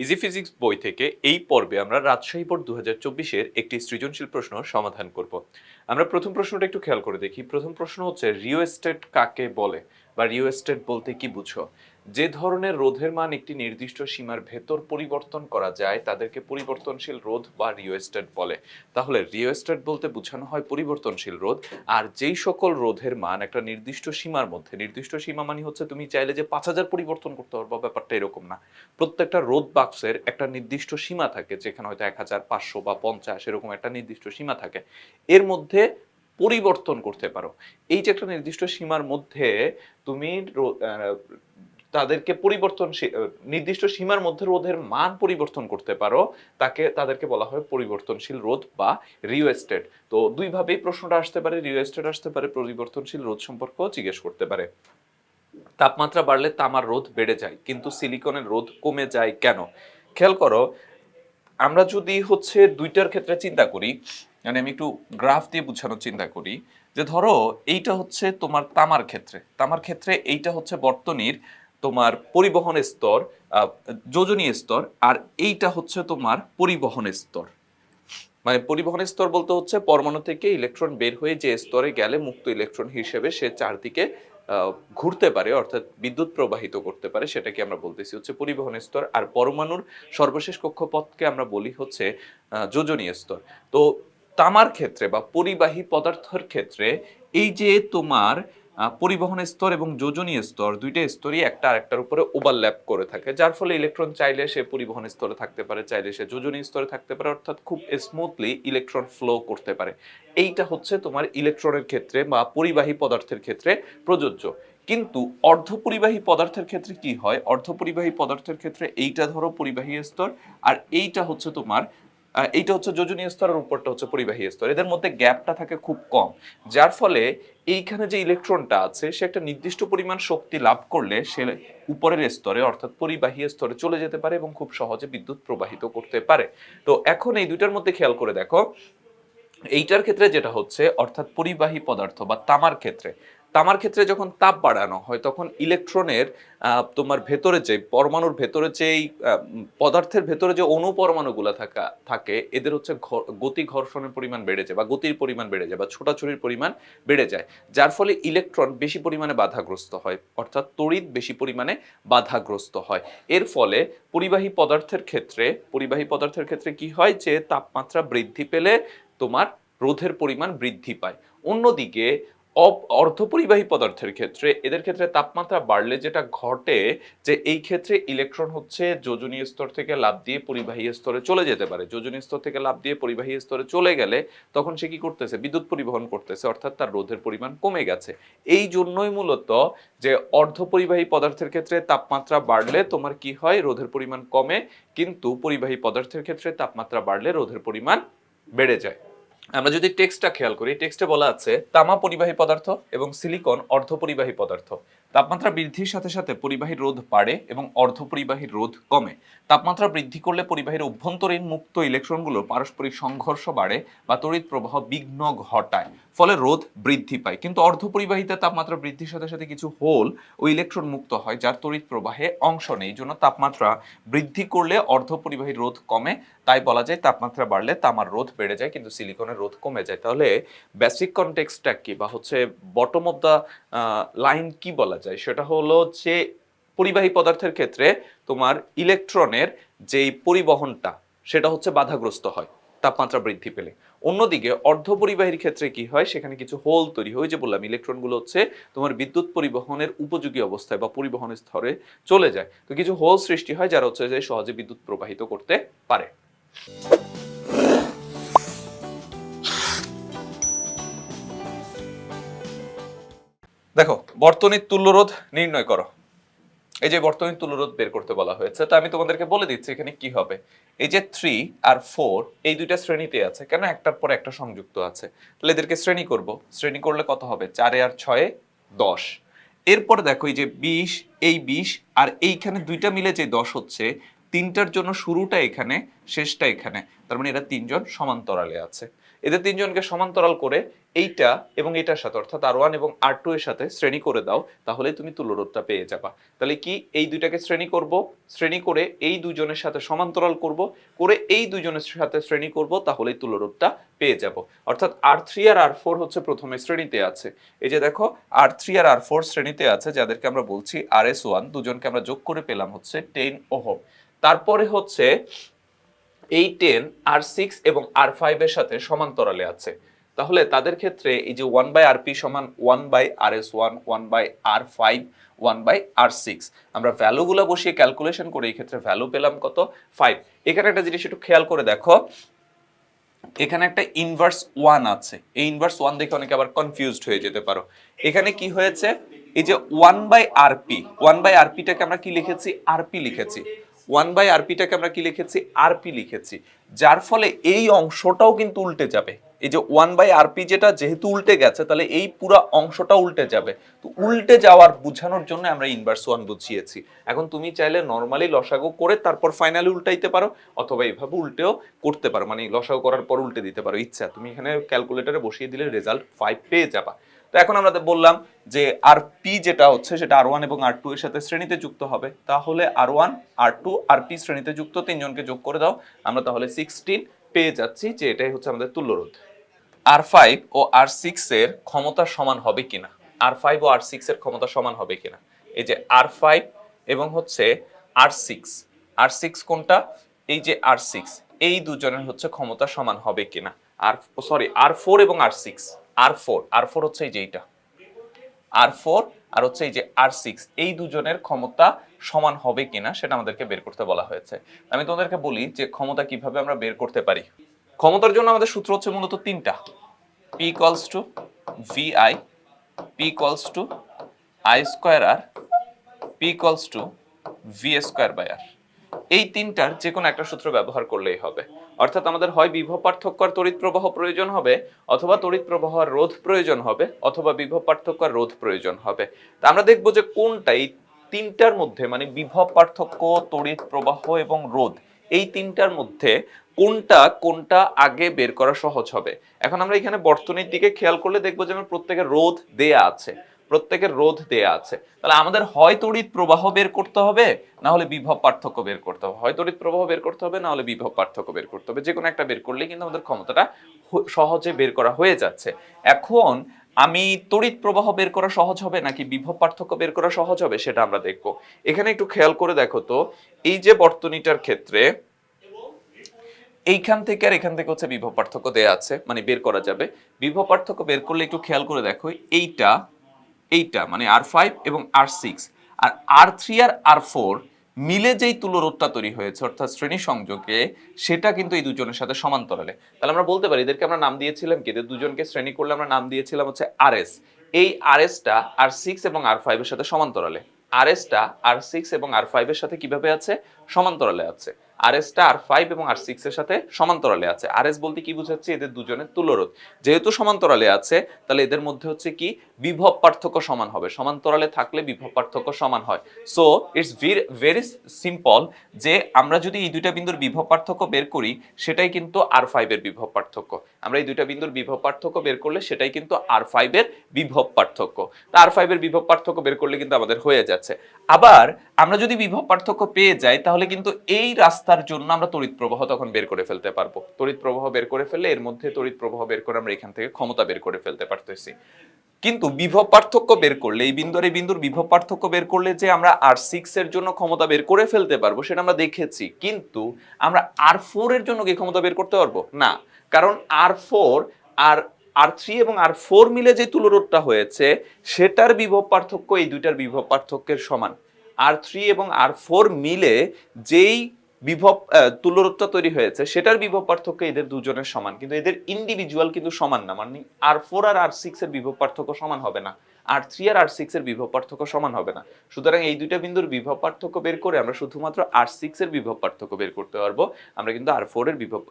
Easy physics বই থেকে এই পর্বে আমরা রাজশাহী বোর্ড দু হাজার একটি সৃজনশীল প্রশ্ন সমাধান করব। আমরা প্রথম প্রশ্নটা একটু খেয়াল করে দেখি। প্রথম প্রশ্ন হচ্ছে রিও এস্টেট কাকে বলে? বা রিও এস্টেট বলতে কি বুঝো? যে ধরনের রোধের মান একটি নির্দিষ্ট সীমার ভেতর পরিবর্তন করা যায়, তাদেরকে পরিবর্তনশীল রোধ বা রিও এস্টেট বলে। তাহলে রিও এস্টেট বলতে বোঝানো হয় পরিবর্তনশীল রোধ, আর যেই সকল রোধের মান একটা নির্দিষ্ট সীমার মধ্যে, নির্দিষ্ট সীমা মানে হচ্ছে তুমি চাইলে যে পাঁচ হাজার পরিবর্তন করতে পারব, ব্যাপারটা এরকম না। প্রত্যেকটা রোধ বাক্সের একটা নির্দিষ্ট সীমা থাকে, যেখানে হয়তো এক হাজার পাঁচশো বা পঞ্চাশ, এরকম একটা নির্দিষ্ট সীমা থাকে। এর মধ্যে পরিবর্তন করতে পারো। এই যে একটা নির্দিষ্ট সীমার মধ্যে তুমি তাদেরকে পরিবর্তন নির্দিষ্ট সীমার মধ্যে রোধের মান পরিবর্তন করতে পারো, তাকে, তাদেরকে বলা হয় পরিবর্তনশীল রোধ বা রিও এস্টেট তো দুইভাবেই প্রশ্নটা আসতে পারে রিও এস্টেট আসতে পারে, পরিবর্তনশীল রোধ সম্পর্কেও জিজ্ঞেস করতে পারে। তাপমাত্রা বাড়লে তামার রোধ বেড়ে যায়, কিন্তু সিলিকনের রোধ কমে যায় কেন? খেয়াল করো, আমরা যদি হচ্ছে দুইটার ক্ষেত্রে চিন্তা করি মানে আমি একটু গ্রাফ দিয়ে বোঝানোর চিন্তা করি যে ধরো এইটা হচ্ছে তোমার তামার ক্ষেত্রে। তামার ক্ষেত্রে এইটা হচ্ছে বর্তনীর তোমার পরিবহন স্তর আহ, যোজনী স্তর আর এইটা হচ্ছে তোমার পরিবহন স্তর। মানে পরিবহন স্তর বলতে হচ্ছে পরমাণু থেকে ইলেকট্রন বের হয়ে যে স্তরে গেলে মুক্ত ইলেকট্রন হিসেবে সে চারদিকে ঘুরতে পারে অর্থাৎ বিদ্যুৎ প্রবাহিত করতে পারে সেটাকে আমরা বলতেছি হচ্ছে পরিবহন স্তর। আর পরমাণুর সর্বশেষ কক্ষপথকে আমরা বলি হচ্ছে যোজনীয় স্তর। তো তামার ক্ষেত্রে বা পরিবাহী পদার্থের ক্ষেত্রে এই যে তোমার পরিবহন স্তর এবং যোজনীয় স্তর দুইটা স্তরই একটা আরেকটার উপরে ওভারল্যাপ করে থাকে। যার ফলে ইলেকট্রন চাইলে সে পরিবহন স্তরে থাকতে পারে, চাইলে সে যোজনীয় স্তরে থাকতে পারে, অর্থাৎ খুব স্মুথলি ইলেকট্রন ফ্লো করতে পারে। এইটা হচ্ছে তোমার ইলেকট্রনের ক্ষেত্রে বা পরিবাহী পদার্থের ক্ষেত্রে প্রযোজ্য। কিন্তু অর্ধপরিবাহী পদার্থের ক্ষেত্রে কি হয়? অর্ধপরিবাহী পদার্থের ক্ষেত্রে এইটা ধরো পরিবাহী স্তর, আর এইটা হচ্ছে তোমার এইটা হচ্ছে যোজনীয় স্তর আর উপরটা হচ্ছে পরিবাহী স্তর। এদের মধ্যে গ্যাপটা থাকে খুব কম, যার ফলে এইখানে যে ইলেকট্রনটা আছে, সে একটা নির্দিষ্ট পরিমাণ শক্তি লাভ করলে সে উপরের স্তরে, অর্থাৎ পরিবাহী স্তরে চলে যেতে পারে এবং খুব সহজে বিদ্যুৎ প্রবাহিত করতে পারে। তো এখন এই দুইটার মধ্যে খেয়াল করে দেখো, এইটার ক্ষেত্রে যেটা হচ্ছে, অর্থাৎ পরিবাহী পদার্থ বা তামার ক্ষেত্রে তামার ক্ষেত্রে যখন তাপ বাড়ানো হয়, তখন ইলেকট্রনের তোমার ভেতরে যে পরমাণুর ভেতরে যেই পদার্থের ভেতরে যে অণু পরমাণুগুলো থাকা, থাকে, এদের হচ্ছে গতি ঘর্ষণের পরিমাণ বেড়ে যায় বা গতির পরিমাণ বেড়ে যায় বা ছোটাছুটির পরিমাণ বেড়ে যায়। যার ফলে ইলেকট্রন বেশি পরিমাণে বাধাগ্রস্ত হয়, অর্থাৎ তড়িৎ বেশি পরিমাণে বাধাগ্রস্ত হয়। এর ফলে পরিবাহী পদার্থের ক্ষেত্রে, পরিবাহী পদার্থের ক্ষেত্রে কি হয় যে, তাপমাত্রা বৃদ্ধি পেলে তোমার রোধের পরিমাণ বৃদ্ধি পায়। অন্যদিকে অর্ধপরিবাহী পদার্থের ক্ষেত্রে, এদের ক্ষেত্রে তাপমাত্রা বাড়লে যেটা ঘটে যে এই ক্ষেত্রে ইলেকট্রন হচ্ছে যোজনীয় স্তর থেকে লাভ দিয়ে পরিবাহী স্তরে চলে যেতে পারে। যোজনীয় স্তর থেকে লাভ দিয়ে পরিবাহী স্তরে চলে গেলে তখন সে কি করতেছে? বিদ্যুৎ পরিবহন করতেছে, অর্থাৎ তার রোধের পরিমাণ কমে গেছে। এই জন্যই মূলত যে অর্ধপরিবাহী পদার্থের ক্ষেত্রে তাপমাত্রা বাড়লে তোমার কি হয়? রোধের পরিমাণ কমে, কিন্তু পরিবাহী পদার্থের ক্ষেত্রে তাপমাত্রা বাড়লে রোধের পরিমাণ বেড়ে যায়। আমরা যদি টেক্সটটা খেয়াল করি টেক্সটে বলা আছে তামা পরিবাহী পদার্থ এবং সিলিকন অর্ধপরিবাহী পদার্থ। তাপমাত্রা বৃদ্ধির সাথে সাথে পরিবাহীর রোধ বাড়ে এবং অর্ধপরিবাহীর রোধ কমে। তাপমাত্রা বৃদ্ধি করলে পরিবাহীর অভ্যন্তরীণ মুক্ত ইলেকট্রনগুলোর পারস্পরিক সংঘর্ষ বাড়ে বা তড়িৎ প্রবাহ বিঘ্ন ঘটায়, ফলে রোধ বৃদ্ধি পায়। কিন্তু অর্ধপরিবাহিতে তাপমাত্রা বৃদ্ধির সাথে সাথে কিছু হোল ও ইলেকট্রন মুক্ত হয়, যার তড়িৎ প্রবাহে অংশ নেই। জন্য তাপমাত্রা বৃদ্ধি করলে অর্ধপরিবাহীর রোধ কমে। তাই বলা যায় তাপমাত্রা বাড়লে তামার রোধ বেড়ে যায়, কিন্তু সিলিকনের রোধ কমে যায়। তাহলে বেসিক কনটেক্সটটা কি? বা হচ্ছে বটম অফ দ্য লাইন কি বলা যায়, সেটা হলো যে পরিবাহী পদার্থের ক্ষেত্রে তোমার ইলেকট্রনের যেই পরিবহনটা, সেটা হচ্ছে বাধাগ্রস্ত হয়, তাপমাত্রা বৃদ্ধি পেলে। অন্যদিকে অর্ধ অর্ধপরিবাহীর ক্ষেত্রে কি হয়, সেখানে কিছু হোল তৈরি হয় যে বললাম, ইলেকট্রনগুলো হচ্ছে তোমার বিদ্যুৎ পরিবহনের উপযোগী অবস্থায় বা পরিবহন স্তরে চলে যায়। তো কিছু হোল সৃষ্টি হয়, যারা হচ্ছে যে সহজে বিদ্যুৎ প্রবাহিত করতে পারে। দেখো, বর্তনীর তুল্যরোধ নির্ণয় করো। এই যে বর্তনীর তুল্যরোধ বের করতে বলা হয়েছে, তো আমি তোমাদেরকে বলে দিচ্ছি এখানে কি হবে। এই যে থ্রি আর ফোর এই দুইটা শ্রেণীতে আছে, কেন একটার পর একটা সংযুক্ত আছে? তাহলে এদেরকে শ্রেণি করব। শ্রেণি করলে কত হবে? চারে আর ছয়ে দশ। এরপরে দেখো, এই যে বিশ, এই বিশ, আর এইখানে দুইটা মিলে যে দশ হচ্ছে, তিনটার জন্য শুরুটা এখানে, শেষটা এখানে। তার মানে এরা তিনজন সমান্তরালে আছে। এদের তিনজনকে সমান্তরাল করে এইটা এবং এটার সাথে, অর্থাৎ আর ওয়ান এবং আর টু এর সাথে শ্রেণি করে দাও তাহলে তুমি তুল্যরোধটা পেয়ে যাবা। তাহলে কি এই দুইটাকে শ্রেণি করব? শ্রেণি করে এই দুজনের সাথে সমান্তরাল করব, করে এই দুজনের সাথে শ্রেণি করব, তাহলেই তুল্যরোধটা পেয়ে যাব। অর্থাৎ আর থ্রি আর আর ফোর হচ্ছে প্রথমে শ্রেণীতে আছে। এই যে দেখো আর থ্রি আর আর ফোর শ্রেণীতে আছে, যাদেরকে আমরা বলছি আর এস ওয়ান দুজনকে আমরা যোগ করে পেলাম হচ্ছে টেন ওহম। তারপরে হচ্ছে এই টেন আর সিক্স এবং আর ফাইভের সাথে সমান্তরালে আছে। তাহলে তাদের ক্ষেত্রে এই যে ওয়ান বাই আর পি সমান one by R S one one by R five one by R six আমরা ভ্যালুগুলো বসিয়ে ক্যালকুলেশন করে এই ক্ষেত্রে ভ্যালু পেলাম কত? ফাইভ এখানে একটা জিনিস একটু খেয়াল করে দেখো। এখানে একটা ইনভার্স ওয়ান আছে। এই ইনভার্স ওয়ান দেখে অনেকে আবার কনফিউজড হয়ে যেতে পারো। এখানে কি হয়েছে? এই যে one by RP one by আরপিটাকে আমরা কি লিখেছি? আরপি লিখেছি। ওয়ান বাই আরপিটাকে আমরা কি লিখেছি? আরপি লিখেছি। যার ফলে এই অংশটাও কিন্তু উল্টে যাবে। এই যে ওয়ান বাই আরপি যেটা যেহেতু উল্টে গেছে, তাহলে এই পুরো অংশটা উল্টে যাবে। তো উল্টে যাওয়ার বোঝানোর জন্য আমরা ইনভার্স ওয়ান বুঝিয়েছি। এখন তুমি চাইলে নর্মালি লসাগু করে তারপর ফাইনালি উল্টাইতে পারো, অথবা এইভাবে উল্টেও করতে পারো। মানে লসাগু করার পর উল্টে দিতে পারো। ইচ্ছা, তুমি এখানে ক্যালকুলেটরে বসিয়ে দিলে রেজাল্ট ফাইভ পেয়ে যাবা। তো এখন আমরা বললাম যে আর পি যেটা হচ্ছে সেটা আর ওয়ান এবং আর টু এর সাথে শ্রেণীতে যুক্ত হবে। তাহলে R one R two R P শ্রেণীতে যুক্ত, তিনজনকে যোগ করে দাও। আমরা তাহলে সিক্সটিন পেয়ে যাচ্ছি যে এটাই হচ্ছে আমাদের তুল্যরোধ। আর ফাইভ ও আর সিক্স এর ক্ষমতা সমান হবে কিনা? আর ফাইভ ও আর সিক্স এর ক্ষমতা সমান হবে কিনা? এই যে আর ফাইভ এবং হচ্ছে আর সিক্স আর সিক্স কোনটা? এই যে আর সিক্স এই দুজনের হচ্ছে ক্ষমতা সমান হবে কিনা? আর সরি আর ফোর এবং R six R four R four হচ্ছে এই যে এইটা। আর ফোর আর হচ্ছে এই যে আর সিক্স এই দুজনের ক্ষমতা সমান হবে কিনা সেটা আমাদেরকে বের করতে বলা হয়েছে। আমি তোমাদেরকে বলি যে ক্ষমতা কীভাবে আমরা বের করতে পারি। ক্ষমতার জন্য আমাদের সূত্র হচ্ছে মূলত তিনটা। P equals to V I P equals to I square R P equals to V square by R এই তিনটার যে কোনো একটা সূত্র ব্যবহার করলেই হবে। অর্থাৎ আমাদের হয় বিভব পার্থক্য আর তড়িৎ প্রবাহ প্রয়োজন হবে অথবা তড়িৎ প্রবাহ রোধ প্রয়োজন হবে অথবা বিভব পার্থক্য আর রোধ প্রয়োজন হবে। তা আমরা দেখব যে কোনটা এই তিনটার মধ্যে মানে বিভব পার্থক্য তড়িৎ প্রবাহ এবং রোধ, এই তিনটার মধ্যে কোনটা কোনটা আগে বের করা সহজ হবে। এখন আমরা এখানে বর্তনীর দিকে খেয়াল করলে দেখব যে আমার প্রত্যেকের রোধ দেয়া আছে। প্রত্যেকের রোধ দেয়া আছে। তাহলে আমাদের হয় তড়িৎ প্রবাহ বের করতে হবে, না হলে বিভব পার্থক্য বের করতে হবে। হয় তড়িৎ প্রবাহ বের করতে হবে, না হলে বিভব পার্থক্য বের করতে হবে। যে কোনো একটা বের করলেই কিন্তু আমাদের ক্ষমতাটা সহজে বের করা হয়ে যাচ্ছে। এখন আমি তড়িৎ প্রবাহ বের করা সহজ হবে, নাকি বিভব পার্থক্য বের করা সহজ হবে, সেটা আমরা দেখব। এখানে একটু খেয়াল করে দেখো তো, এই যে বর্তনীটার ক্ষেত্রে, এইখান থেকে আর এখান থেকে হচ্ছে বিভব পার্থক্য দেয়া আছে মানে বের করা যাবে। বিভব পার্থক্য বের করলে একটু খেয়াল করে দেখো, এইটা এইটা মানে আর ফাইভ এবং R six R R three R R four মিলে যেই তুলোরোধটা তৈরি হয়েছে, অর্থাৎ শ্রেণি সংযোগে, সেটা কিন্তু এই দুজনের সাথে সমান্তরালে। তাহলে আমরা বলতে পারি, এদেরকে আমরা নাম দিয়েছিলাম কি? এদের দুজনকে শ্রেণি করলে আমরা নাম দিয়েছিলাম হচ্ছে আর এস এই আর এসটা আর সিক্স এবং আর ফাইভের সাথে সমান্তরালে। আর এসটা আর সিক্স এবং আর ফাইভের সাথে কীভাবে আছে? সমান্তরালে আছে। আর আর ফাইভ এবং আর সিক্স এর সাথে সমান্তরালে আছে। আর বলতে কি বুঝাচ্ছে? এদের দুজনের তুল্যরোধ। যেহেতু সমান্তরালে আছে, তাহলে এদের মধ্যে হচ্ছে কি? বিভব পার্থক্য সমান হবে। সমান্তরালে থাকলে বিভব পার্থক্য সমান হয়। সো ইটস ভেরি সিম্পল যে আমরা যদি এই দুইটা বিন্দুর বিভব পার্থক্য বের করি, সেটাই কিন্তু আর ফাইভের বিভব পার্থক্য। আমরা এই দুইটা বিন্দুর বিভব পার্থক্য বের করলে সেটাই কিন্তু আর ফাইভের বিভব পার্থক্য। আর ফাইভের বিভব পার্থক্য বের করলে কিন্তু আমাদের হয়ে যাচ্ছে। আবার আমরা যদি বিভব পার্থক্য পেয়ে যাই, তাহলে কিন্তু এই রাস্তার জন্য আমরা তড়িৎ প্রবাহ তখন বের করে ফেলতে পারব। তড়িৎ প্রবাহ বের করে ফেললে এর মধ্যে তড়িৎ প্রবাহ বের করে আমরা এখান থেকে ক্ষমতা বের করে ফেলতে পারতেছি। কিন্তু বিভব পার্থক্য বের করলে, এই বিন্দুর এই বিন্দুর বিভব পার্থক্য বের করলে যে আমরা আর সিক্স এর জন্য ক্ষমতা বের করে ফেলতে পারব, সেটা আমরা দেখেছি। কিন্তু আমরা আর ফোর এর জন্য কি ক্ষমতা বের করতে পারব? না। কারণ আর ফোর আর আর থ্রি এবং আর ফোর মিলে যে তুলোরোধটা হয়েছে, সেটার বিভব পার্থক্য এই দুইটার বিভব পার্থক্যের সমান। আর থ্রি এবং আর ফোর মিলে যেই বিভব তুলোরোধটা তৈরি হয়েছে, সেটার বিভব পার্থক্য এদের দুজনের সমান। কিন্তু এদের ইন্ডিভিজুয়াল কিন্তু সমান না মানে আর ফোর আর আর সিক্স এর বিভব পার্থক্য সমান হবে না। আর থ্রি আর আর সিক্স এর বিভব পার্থক্য সমান হবে না। সুতরাং এই দুইটা বিন্দুর বিভব পার্থক্য বের করে আমরা শুধুমাত্র আর সিক্স এর বিভব পার্থক্য বের করতে পারব। আমরা কিন্তু আর ফোর এর বিভব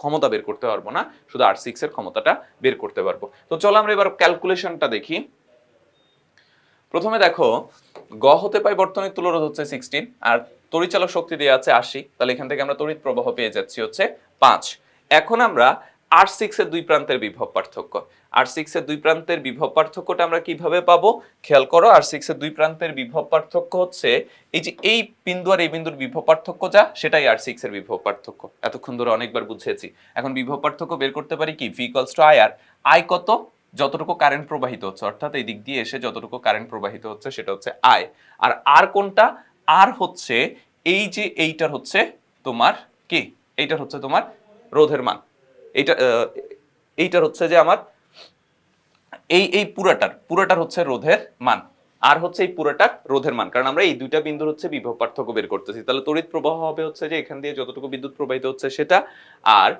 ক্ষমতা বের করতে পারব না, শুধু আর সিক্স এর ক্ষমতাটা বের করতে পারব। তো চলো আমরা এবার ক্যালকুলেশনটা দেখি। প্রথমে দেখো, গ হতে পাই বর্তনীর তুলরোধ হচ্ছে সিক্সটিন আর তড়িৎচালক শক্তি দেওয়া আছে আশি, তাহলে এখান থেকে আমরা তড়িৎ প্রবাহ পেয়ে যাচ্ছি হচ্ছে পাঁচ। এখন আমরা আর সিক্স এর দুই প্রান্তের বিভব পার্থক্য। আর সিক্স এর দুই প্রান্তের বিভব পার্থক্যটা আমরা কীভাবে পাবো? খেয়াল করো আর সিক্স এর দুই প্রান্তের বিভব পার্থক্য হচ্ছে এই যে এই বিন্দু আর এই বিন্দুর বিভব পার্থক্য যা, সেটাই আর সিক্স এর বিভব পার্থক্য। এতক্ষণ ধরে অনেকবার বুঝেছি। এখন বিভব পার্থক্য বের করতে পারি কি? V equals to I R I কত? যতটুকু কারেন্ট প্রবাহিত হচ্ছে, অর্থাৎ এই দিক দিয়ে এসে যতটুকু কারেন্ট প্রবাহিত হচ্ছে, সেটা হচ্ছে আই আর আর কোনটা? আর হচ্ছে এই যে এইটার হচ্ছে তোমার কি? এইটার হচ্ছে তোমার রোধের মান। এইটা এইটার হচ্ছে যে আমার এই এই পুরাটার পুরাটার হচ্ছে রোধের মান। আর হচ্ছে এই পুরাটা রোধের মান, কারণ আমরা এই দুইটা বিন্দুর হচ্ছে বিভব পার্থক্য বের করতেছি। তাহলে তড়িৎ প্রবাহ হবে হচ্ছে যে এখান দিয়ে যতটুকু বিদ্যুৎ প্রবাহিত হচ্ছে সেটা, আর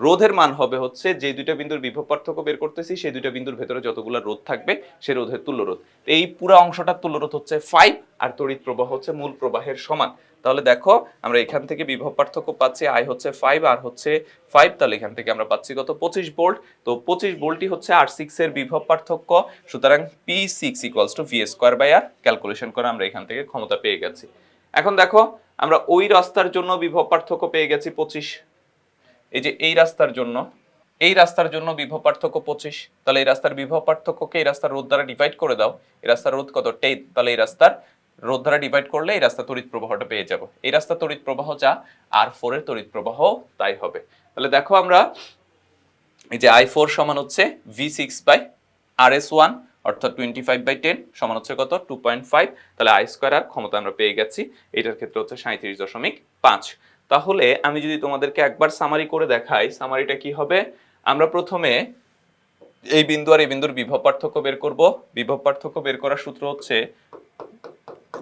রোধের মান হবে হচ্ছে যে দুইটা বিন্দুর বিভব পার্থক্য বের করতেছি, সেই দুইটা বিন্দুর ভেতরে যতগুলো রোধ থাকবে সেই রোধের তুল্য রোধ এই পুরো অংশটার তুল্য রোধ হচ্ছে ফাইভ আর তড়িৎ প্রবাহ হচ্ছে মূল প্রবাহের সমান। তাহলে দেখো, আমরা এখান থেকে বিভব পার্থক্য পাচ্ছি আই হচ্ছে ফাইভ আর হচ্ছে ফাইভ তাহলে এখান থেকে আমরা পাচ্ছি কত? পঁচিশ ভোল্ট। তো পঁচিশ ভোল্টই হচ্ছে আর সিক্স এর বিভব পার্থক্য। সুতরাং P six equals to V square by R calculation করে আমরা এখান থেকে ক্ষমতা পেয়ে গেছি। এখন দেখো, আমরা ওই রাস্তার জন্য বিভব পার্থক্য পেয়ে গেছি পঁচিশ এই যে এই রাস্তার জন্য, এই রাস্তার জন্য বিভব পার্থক্য পঁচিশ, তাহলে এই রাস্তার বিভব পার্থক্যকে এই রাস্তার রোধ দ্বারা ডিভাইড করে দাও। এই রাস্তার রোধ কত? টেন তাহলে এই রাস্তার রোধ দ্বারা ডিভাইড করলে এই রাস্তা তড়িৎ প্রবাহটা পেয়ে যাব। এই রাস্তা তড়িৎ প্রবাহ যা, আর ফোর এর তড়িৎ প্রবাহ তাই হবে। তাহলে দেখো আমরা, এই যে আই ফোর সমান হচ্ছে V six by R S one অর্থাৎ টোয়েন্টি ফাইভ বাই টেন সমান হচ্ছে কত? টু পয়েন্ট ফাইভ তাহলে আই স্কোয়ার আর ক্ষমতা আমরা পেয়ে গেছি। এটার ক্ষেত্রে হচ্ছে সাঁত্রিশ দশমিক পাঁচ। তাহলে আমি যদি তোমাদেরকে একবার সামারি করে দেখাই সামারিটা কি হবে? আমরা প্রথমে এই বিন্দু আর এই বিন্দুর বিভব পার্থক্য বের করব। বিভব পার্থক্য বের করার সূত্র হচ্ছে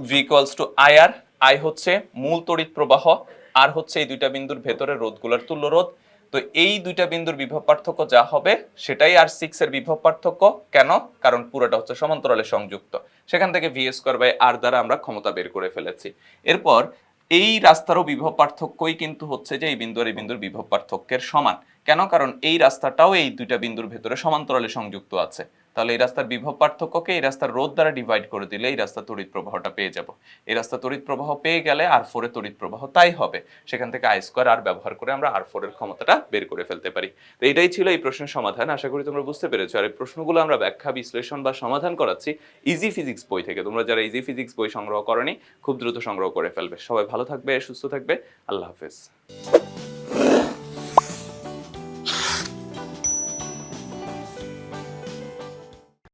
V equals to I R I হচ্ছে মূল তড়িৎ প্রবাহ আর হচ্ছে এই দুইটা বিন্দুর ভেতরে রোধগুলোর তুল্য রোধ। তো এই দুইটা বিন্দুর বিভব পার্থক্য যা হবে, সেটাই আর সিক্স এর বিভব পার্থক্য। কেন? কারণ পুরোটা হচ্ছে সমান্তরালে সংযুক্ত। সেখান থেকে ভি স্কোয়ার বাই আর দ্বারা আমরা ক্ষমতা বের করে ফেলেছি। এরপর এই রাস্তারও বিভব পার্থক্যই কিন্তু হচ্ছে যে এই বিন্দু আর এই বিন্দুর বিভব পার্থক্যের সমান। কেন? কারণ এই রাস্তাটাও এই দুইটা বিন্দুর ভেতরে সমান্তরালে সংযুক্ত আছে। তাহলে এই রাস্তার বিভব পার্থক্যকে এই রাস্তার রোধ দ্বারা ডিভাইড করে দিলে এই রাস্তা তড়িৎ প্রবাহটা পেয়ে যাব। এই রাস্তা তড়িৎ প্রবাহ পেয়ে গেলে আর ফোরে তড়িৎ প্রবাহ তাই হবে। সেখান থেকে আই স্কোয়ার আর ব্যবহার করে আমরা আর ফোরের ক্ষমতাটা বের করে ফেলতে পারি। তো এটাই ছিল এই প্রশ্নের সমাধান। আশা করি তোমরা বুঝতে পেরেছ। আর এই প্রশ্নগুলো আমরা ব্যাখ্যা, বিশ্লেষণ বা সমাধান করাচ্ছি ইজি ফিজিক্স বই থেকে। তোমরা যারা ইজি ফিজিক্স বই সংগ্রহ করনি, খুব দ্রুত সংগ্রহ করে ফেলবে। সবাই ভালো থাকবে, সুস্থ থাকবে। আল্লাহ হাফেজ।